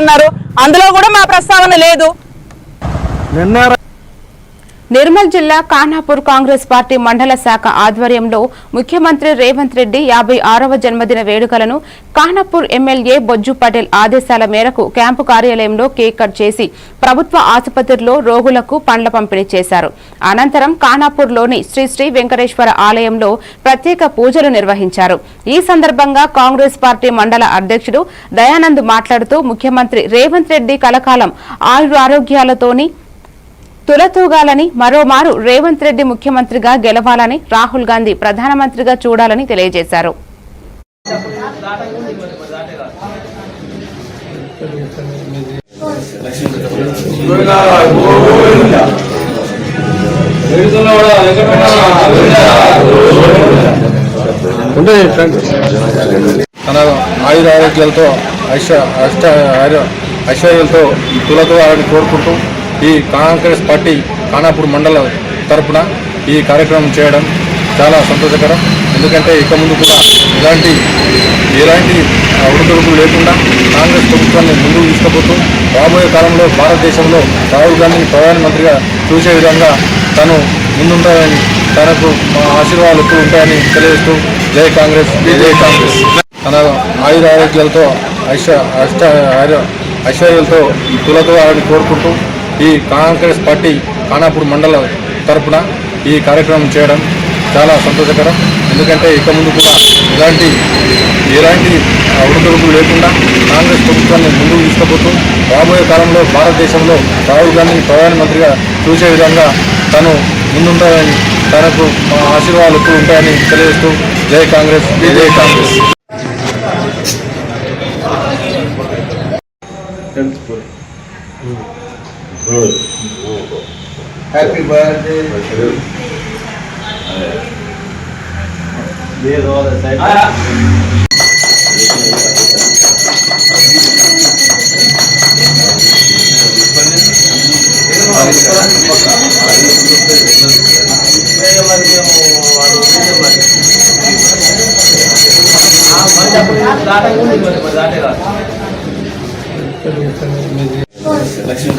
అన్నారు అందులో కూడా మా ప్రస్తావన లేదు. నిన్న నిర్మల్ జిల్లా కానాపూర్ కాంగ్రెస్ పార్టీ మండల శాఖ ఆధ్వర్యంలో ముఖ్యమంత్రి రేవంత్ రెడ్డి యాభై ఆరవ జన్మదిన వేడుకలను కానాపూర్ ఎమ్మెల్యే బొజ్జు పటేల్ ఆదేశాల మేరకు క్యాంపు కార్యాలయంలో కేక్ కట్ చేసి ప్రభుత్వ ఆసుపత్రిలో రోగులకు పండ్ల పంపిణీ చేశారు. అనంతరం కానాపూర్లోని శ్రీ శ్రీ వెంకటేశ్వర ఆలయంలో ప్రత్యేక పూజలు నిర్వహించారు. ఈ సందర్భంగా కాంగ్రెస్ పార్టీ మండల అధ్యక్షుడు దయానంద్ మాట్లాడుతూ ముఖ్యమంత్రి రేవంత్ రెడ్డి కలకాలం ఆయురారోగ్యాలతోని తులతూగాలని మరోమారు రేవంత్ రెడ్డి ముఖ్యమంత్రిగా గెలవాలని రాహుల్ గాంధీ ప్రధానమంత్రిగా చూడాలని తెలియజేశారు. తన ఆయుర ఆరోగ్యాలతో అష్ట ఆయుర ఐశ్వర్యాలతో కోరుకుంటూ ఈ కాంగ్రెస్ పార్టీ ఖానాపూర్ మండల తరపున ఈ కార్యక్రమం చేయడం చాలా సంతోషకరం. ఎందుకంటే ఇక ముందు కూడా ఇలాంటి ఎలాంటి ఉడుదొడుకులు లేకుండా కాంగ్రెస్ ప్రభుత్వాన్ని ముందుకు తీసుకుపోతూ రాబోయే కాలంలో భారతదేశంలో రాహుల్ గాంధీని ప్రధానమంత్రిగా చూసే విధంగా తను ముందుంటారని తనకు ఆశీర్వాదాలు ఉంటాయని తెలియజేస్తూ జై కాంగ్రెస్ జై కాంగ్రెస్. తన ఆయుర ఆరోగ్యాలతో ఐశ్వ అష్ట ఐశ్వర్యాలతో తులతో తులతోవాలని కోరుకుంటూ ఈ కాంగ్రెస్ పార్టీ ఖానాపూర్ మండల తరపున ఈ కార్యక్రమం చేయడం చాలా సంతోషకరం. ఎందుకంటే ఇక ముందు కూడా ఇలాంటి ఎలాంటి ఉడుదొడుకులు లేకుండా కాంగ్రెస్ ప్రభుత్వాన్ని ముందుకు తీసుకుపోతూ రాబోయే కాలంలో భారతదేశంలో రాహుల్ గాంధీని ప్రధానమంత్రిగా చూసే విధంగా తను ముందుంటారని తనకు మా ఆశీర్వాదాలు ఉంటాయని తెలియజేస్తూ జై కాంగ్రెస్ జై కాంగ్రెస్. Happy birthday Lakshmi